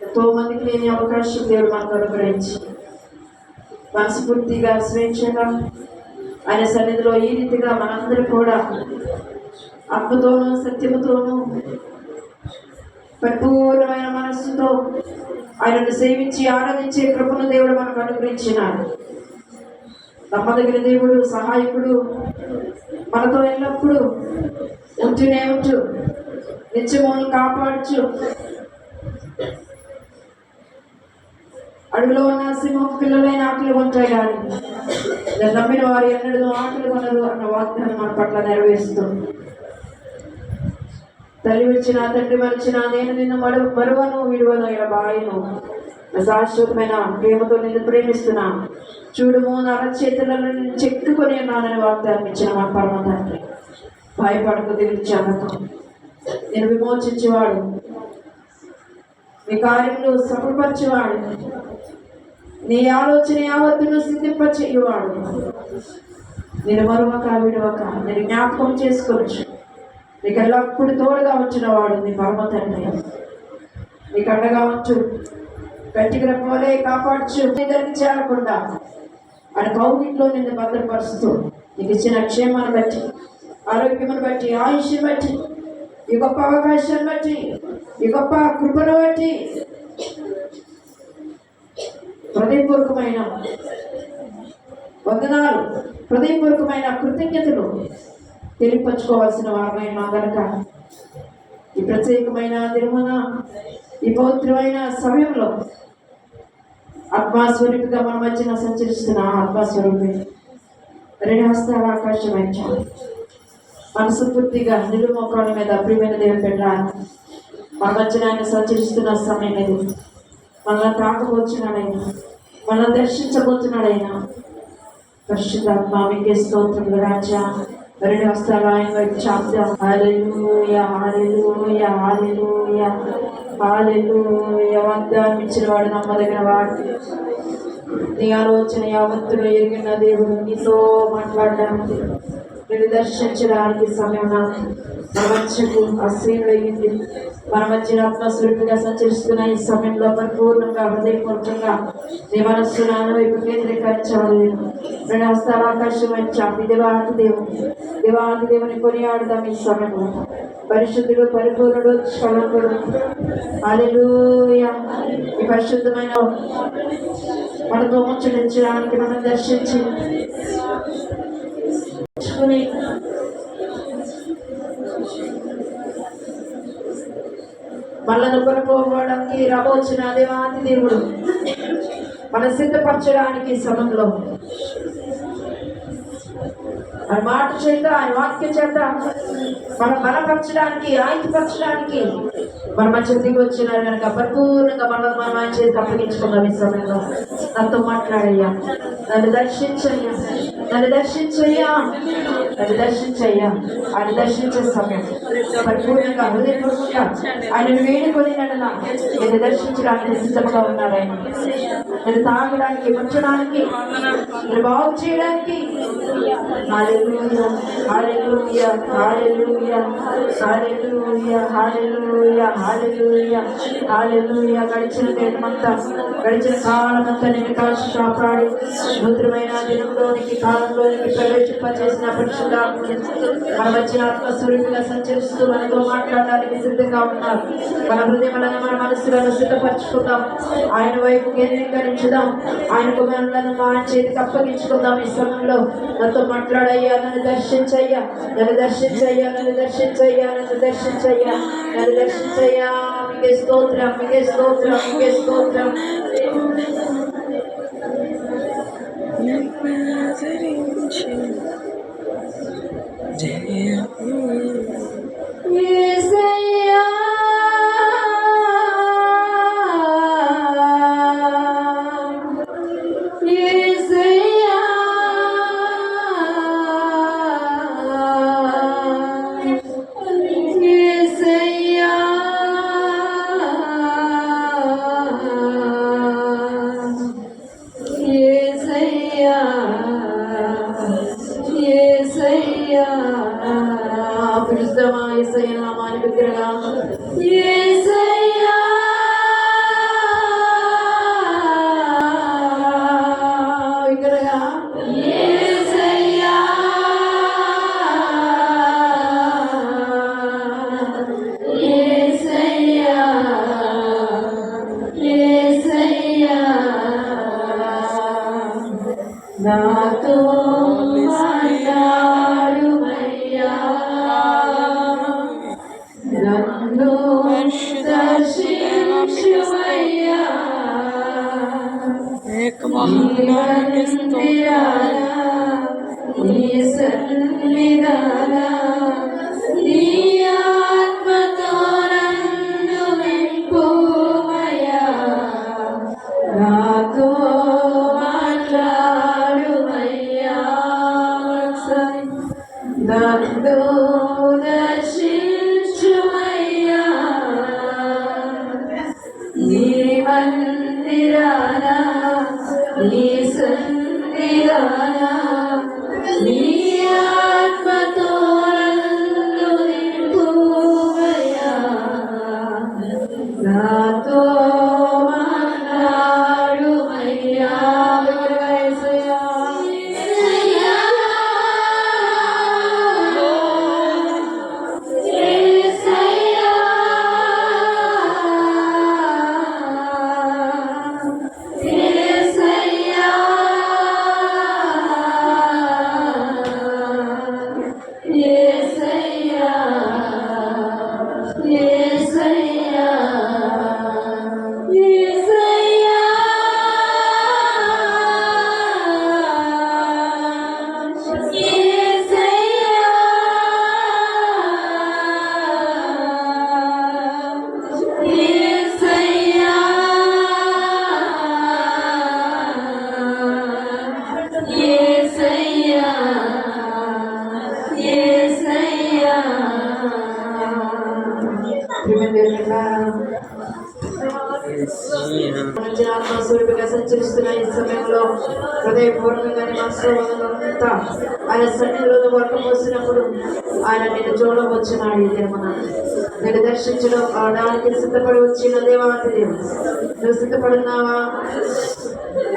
ఎంతో మందికి లేని అవకాశం దేవుడు మనకు అనుగ్రహించి మనస్ఫూర్తిగా ఆశ్రయించగా ఆయన సన్నిధిలో ఈ రీతిగా మనందరూ కూడా అప్పుతోనూ సత్యముతోనూ పరిపూర్ణమైన మనస్సుతో ఆయనను సేవించి ఆరాధించే కృపను దేవుడు మనకు అనుగ్రహించినాడు. నమ్మదగిన దేవుడు సహాయకుడు మనతో ఎల్లప్పుడూ ఉంటూనే ఉంటూ నిత్యమును కాపాడుచు అడుగులో ఉన్న సింహం పిల్లలైన ఆకలి ఉంటాయి కానీ నమ్మిన వారు ఎన్నడూ ఆకలి కొనదు అన్న వాగ్దానం మన పట్ల నెరవేరుస్తుంది తల్లి విడిచిన తండ్రి మరిచిన నేను నిన్ను మరు మరువను విడువను ఇలా బాయను. శాశ్వతమైన ప్రేమతో నిన్ను ప్రేమిస్తున్నా. చూడము నా చేతులలో నేను చెక్కుకొని ఉన్నానని వాగ్దానం ఇచ్చిన మా పరమ తండ్రి. భయపడకు దిగులు నేను విమోచించేవాడు. మీ కార్యములు సఫలపరిచేవాడు. నీ ఆలోచన యావత్తును సిద్ధింపచేయువాడు. నేను మరొక విడవక నేను జ్ఞాపకం చేసుకోవచ్చు నీకు ఎల్లప్పుడు తోడుగా ఉంచిన వాడు నీ పరమ తండ్రి నీకు అండగా ఉంచు. గట్టిగా పోలే కాపాడుచు. నీ దగ్గరికి చేరకుండా. ఆయన కౌగిట్లో నిన్ను భద్రపరుస్తూ. నీకు ఇచ్చిన క్షేమాన్ని బట్టి ఆరోగ్యమును బట్టి ఆయుష్ని బట్టి ఈ గొప్ప అవకాశాన్ని బట్టి ఈ గొప్ప కృపను బట్టి హృదయపూర్వకమైన వందనాలు హృదయపూర్వకమైన కృతజ్ఞతలు తెలియపరచుకోవాల్సిన వారమై మా గనక ఈ ప్రత్యేకమైన తిరుమల ఈ పవిత్రమైన సమయంలో ఆత్మాస్వరూపిగా మన మధ్యన సంచరిస్తున్న ఆత్మాస్వరూపి రెండు హస్తాల ఆకాశం ఇచ్చాం మనసు పూర్తిగా నిలుమోకాల మీద ప్రియమైన దేవుని పెట్టాలి మన మధ్యన ఆయన సంచరిస్తున్న సమయం ఇది. మనల్ని తాకబోతున్నాడైనా మనల్ని దర్శించబోతున్నాడైనా. పరిశుద్ధాత్మ మీకే స్తోత్రములు రాజా. రెండు వస్తారు ఆయన వైపు చాపుదాం. హాలెలూయా హాలెలూయా హాలెలూయా హాలెలూయా వాగ్దానం ఇచ్చిన వాడు నమ్మదగిన వాడు. నీ ఆలోచన యావత్తులో ఎరిగిన దేవుడు నీతో మాట్లాడడానికి నిన్ను దర్శించడానికి సమయం నాకు మన మధ్యకు అశ్రీయుడయ్యింది మన మధ్య ఆత్మస్వరూపిగా సంచరిస్తున్న ఈ సమయంలో పరిపూర్ణంగా హృదయపూర్వకంగా నీ మనస్సు నాన్నవైపు కేంద్రీకరించాలి రెండు హస్తాల ఆకాశం చాపి దేవాది దేవుని దేవాది దేవుని కొనియాడదాం ఈ సమయంలో పరిశుద్ధుడు పరిపూర్ణుడు క్షణకుడు అలెలుయా ఈ పరిశుద్ధమైన మనతో ముచ్చటించడానికి మనం దర్శించి తెచ్చుకుని మనల్ని కొనుక్కోవడానికి రాబోచిన దేవాది దేవుడు మన సిద్ధపరచడానికి సమయంలో ఆయన మాట చేత ఆయన వాక్యం చేత మనం బలపరచడానికి ఆయుధపరచడానికి మన మధ్య దిగి వచ్చినారు కనుక పరిపూర్ణంగా మనం మన ఆయన చేతికి అప్పగించుకున్నాం ఈ సమయంలో. నాతో మాట్లాడయ్యా. నన్ను దర్శించయ్యా. నన్ను దర్శించయ్యా. నన్ను దర్శించయ్యా. ఆయన దర్శించే సమయం. పరిపూర్ణంగా హృదయపూర్వకంగా ఆయనను వేడుకొని నడలా. నేను దర్శించడానికి సిద్ధంగా ఉన్నాడు ఆయన. నేను తాగడానికి ముంచడానికి నేను బాగు చేయడానికి హల్లెలూయా హల్లెలూయా హల్లెలూయా హల్లెలూయా హల్లెలూయా హల్లెలూయా హల్లెలూయా గడిచిన దినమంతా గడిచిన కాలమంతా నేను కాల్చి కాపాడి. సముద్రమైన దినంలోనికి కాలంలోనికి ప్రవేశింపచేసిన పరిశుద్ధాత్మని మన వచ్చిన ఆత్మస్వరూపిగా సంచరిస్తూ మనతో మాట్లాడడానికి సిద్ధంగా ఉన్నారు. మన హృదయములను మన మనసులను సిద్ధపరచుకుందాం. ఆయన వైపు కేంద్రీకరించుదాం. ఆయన కుమారులను మా చేతికి అప్పగించుకుందాం ఈ సమయంలో. నాతో మాట్లాడయ్యా నన్ను దర్శించయ్యా నన్ను దర్శించయ్యా నన్ను దర్శించయ్యా నన్ను దర్శించయ్యా నన్ను దర్శించయ్యా మీకే స్తోత్రం మీకే స్తోత్రం మీకే స్తోత్రం యేసయ్యా 两米 హృదయపూర్వకంగా మనసులంతా ఆయన సన్నిధిలో వర్గ పోసినప్పుడు ఆయన నేను చూడవచ్చున్నాడు దేవన నేను దర్శించడం అవడానికి సిద్ధపడి వచ్చిన దేవాతి దేవుడు. నువ్వు సిద్ధపడున్నావా?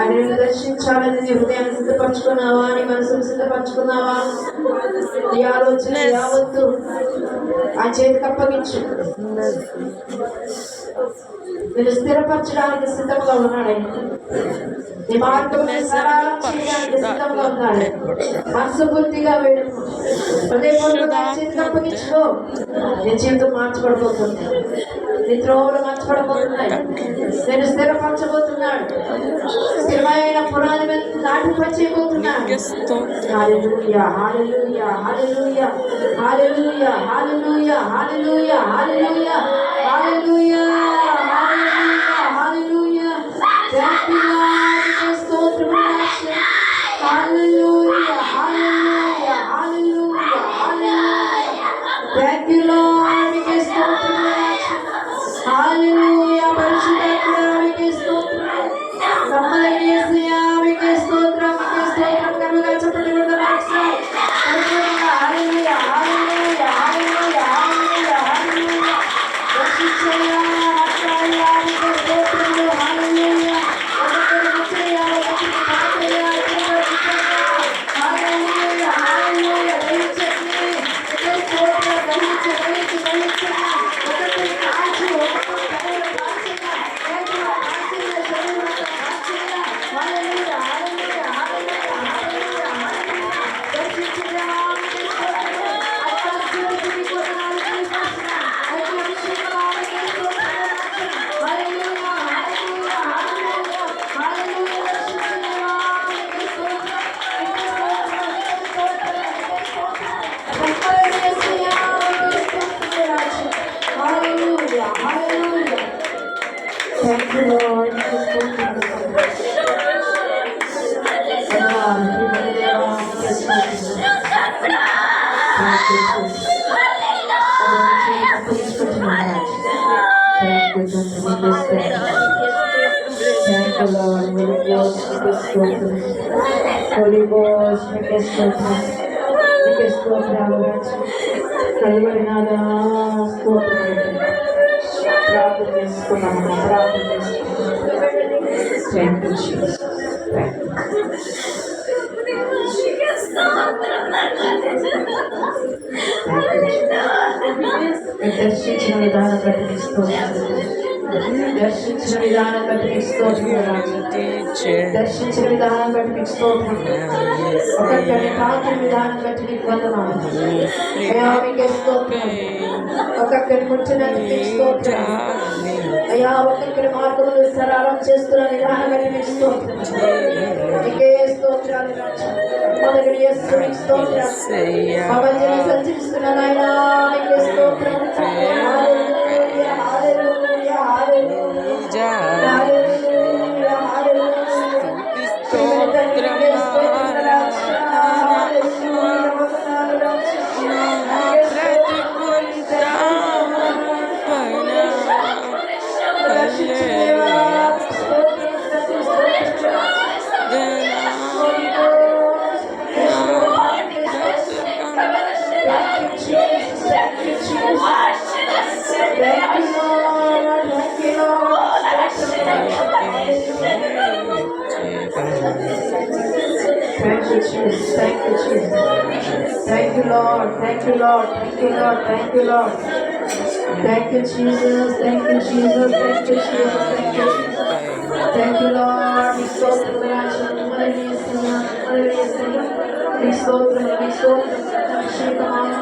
ఆయన నిన్ను దర్శించాలని నీ హృదయాన్ని సిద్ధపరచుకున్నావా? నీ మనసును సిద్ధపరచుకున్నావా? నీ ఆలోచన యావత్తు ఆ చేతికి అప్పగించు నేను స్థిరపరచడానికి సిద్ధంగా ఉన్నాడు ఆయన. నీ మార్గం సరళం చేయడానికి సిద్ధంగా ఉన్నాడు మనసు పూర్తిగా వేడు. హృదయపూర్వకంగా చేతికి అప్పగించుకో నీ జీవితం మార్చబడబోతుంది నీ త్రోవలు మార్చబడబోతున్నాయి నేను స్థిరపరచబోతున్నాడు స్థిరమైన పునాది మీద నాటిపరిచేయబోతున్నాడు hallelujah hallelujah hallelujah hallelujah hallelujah hallelujah hallelujah hallelujah hallelujah hallelujah. Thank you Holy Ghost, make us stopra. Make us stopra, Lord. Kalvarnada, stopra. Правду место нам, правду место. Thank you, Jesus. Thank you. Thank you. Это все чемоданы, это Христос. దర్శించిన విధానం బట్టి మీకు స్తోత్రం ఒక్కొక్కరిని తాకిన విధానం బట్టి మీకు వందనాలు. అయ్యా మీకే స్తోత్రం. ఒక్కొక్కరి మీకు స్తోత్రం. అయ్యా ఒక్కొక్కరి మార్గములు సరళం చేస్తున్న విధానం బట్టి మీకు స్తోత్రం. మీకే స్తోత్రాలు మొదటి మీకు స్తోత్రం. ప్రపంచంలో సంచరిస్తున్న నాయనా మీకే స్తోత్రం. you, Jesus. Thank you, Jesus. Thank you, Lord. Thank you, Lord. Thank you, Lord. Thank you, Lord. Thank you, Jesus. Thank you, Jesus. Thank you, Jesus. Thank you, Jesus. Thank you, Lord. We soak the passion. What it is, what it is. We soak the, we soak the,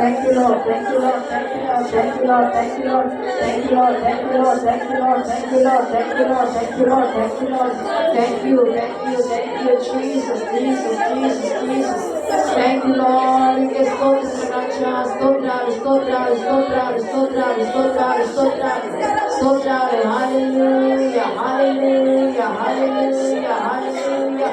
thank you, Lord, thank you, Lord, thank you, Lord, thank you, Lord, thank you, Lord, thank you, Lord, thank you, Lord, thank you, Lord, thank you, Lord, thank you, Lord, thank you, Lord, thank you, Lord, thank you, thank you, thank you, Jesus, Jesus, Jesus, Jesus. Thank you, Lord. Inke stotra srnača, stotra, stotra, stotra, stotra, stotra, stotra, stotra. Hallelujah, hallelujah, hallelujah, hallelujah.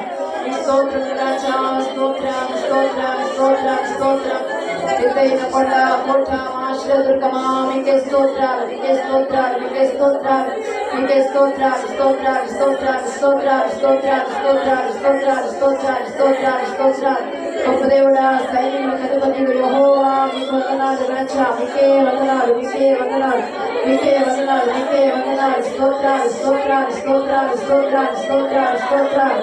Stotra srnača, stotra, stotra, stotra, stotra. స్తోత్రం ఎత్తైన కొండ కోట ఆశ్ర దుర్గమా మీకే స్తోత్రాలు మీకే స్తోత్రాలు మీకే స్తోత్రాలు మీకే స్తోత్రాలు స్తోత్రాలు స్తోత్రాలు స్తోత్రాలు స్తోత్రాలు స్తోత్రాలు స్తోత్రాలు స్తోత్రాలు స్తోత్రాలు స్తోత్రాలు గొప్ప దేవుడా సైన్యం అధిపతి యెహోవా మీకు వందనాలు రాజా మీకే వందనాలు మీకే వందనాలు మీకే వందనాలు మీకే వందనాలు స్తోత్రాలు స్తోత్రాలు స్తోత్రాలు స్తోత్రాలు స్తోత్రాలు స్తోత్రాలు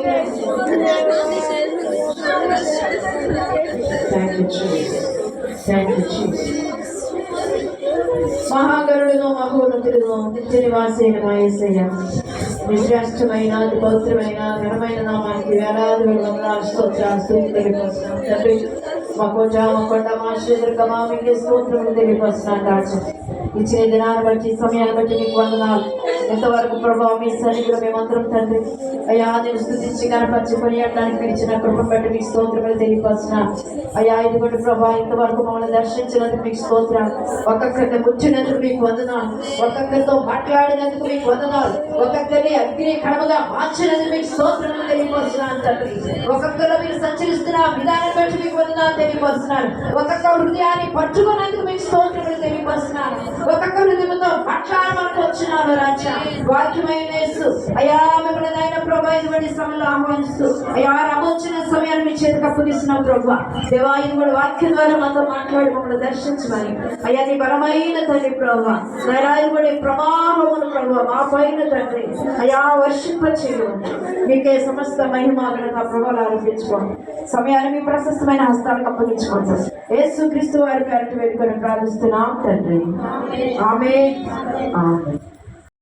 Thank you, Jesus. Thank you, Jesus. మహాగరుడును మహోన్నతుడును నిత్య నివాసైన మా యేసయ్య మీ శ్రేష్టమైన అతి పవిత్రమైన ఘనమైన నామానికి వేలాది వేల వందనాలు స్తోత్రాలు స్థుతి తెలియపరుస్తున్నాం తండ్రి మా కోట మా కొండ మా శ్రీదుర్గమా మీకు స్తోత్రములు తెలియపరుస్తున్నాం రాజు ఇచ్చిన దినాన్ని బట్టి సమయాన్ని బట్టి మీకు వందనాలు. ఎంతవరకు ప్రభావం మీ సన్నిధిలో మేమందరం తండ్రి. అయ్యా నేను స్థుతించి కనపరిచి కొనియడానికి పిలిచిన కృపను బట్టి మీకు స్తోత్రములు తెలియపరిచిన అయ్యా ఇదిగోటి ప్రభా ఇంతవరకు మమ్మల్ని దర్శించినందుకు మీకు స్తోత్రాలు. ఒక్కొక్కరిని ముట్టినందుకు మీకు వందనాలు. ఒక్కొక్కరితో మాట్లాడినందుకు మీకు వందనాలు. ఒక్కొక్కరిని అగ్ని కడమగా మార్చినందుకు మీకు స్తోత్రములు తెలియపరుస్తున్నాను తండ్రి. ఒక్కొక్కరు మీరు సంచరిస్తున్న విధానం బట్టి మీకు వందనాలు తెలియపరుస్తున్నాను ఒక్కొక్క హృదయాన్ని పట్టుకున్నందుకు మీకు స్తోత్రములు పరచడానికి ఉతక నిధులతో భక్షార్పణ వచ్చినాను రాజా. వాక్యమైన అయ్యా మిమ్మల్ని ఆయన ప్రభా ఇటువంటి సమయంలో ఆహ్వానిస్తూ. అయ్యా రామొచ్చిన సమయాన్ని మీ చేతికి అప్పగిస్తున్నాం ప్రభా. దేవా ఇది కూడా వాక్యం ద్వారా మాతో మాట్లాడి మమ్మల్ని దర్శించమని. అయ్యా నీ బలమైన తండ్రి ప్రభా. నైరాయి కూడా ప్రమాణమును ప్రభా మా పైన తండ్రి. అయ్యా వర్షింప చేయమని మీకే సమస్త మహిమ గణత ప్రభావాలు ఆరోపించుకోండి సమయాన్ని మీ ప్రశస్తమైన హస్తాలకు అప్పగించుకోండి యేసు క్రీస్తు వారి పేరటి వేడుకొని ప్రార్థిస్తున్నాం తండ్రి. ఆమె ఆమె Amen.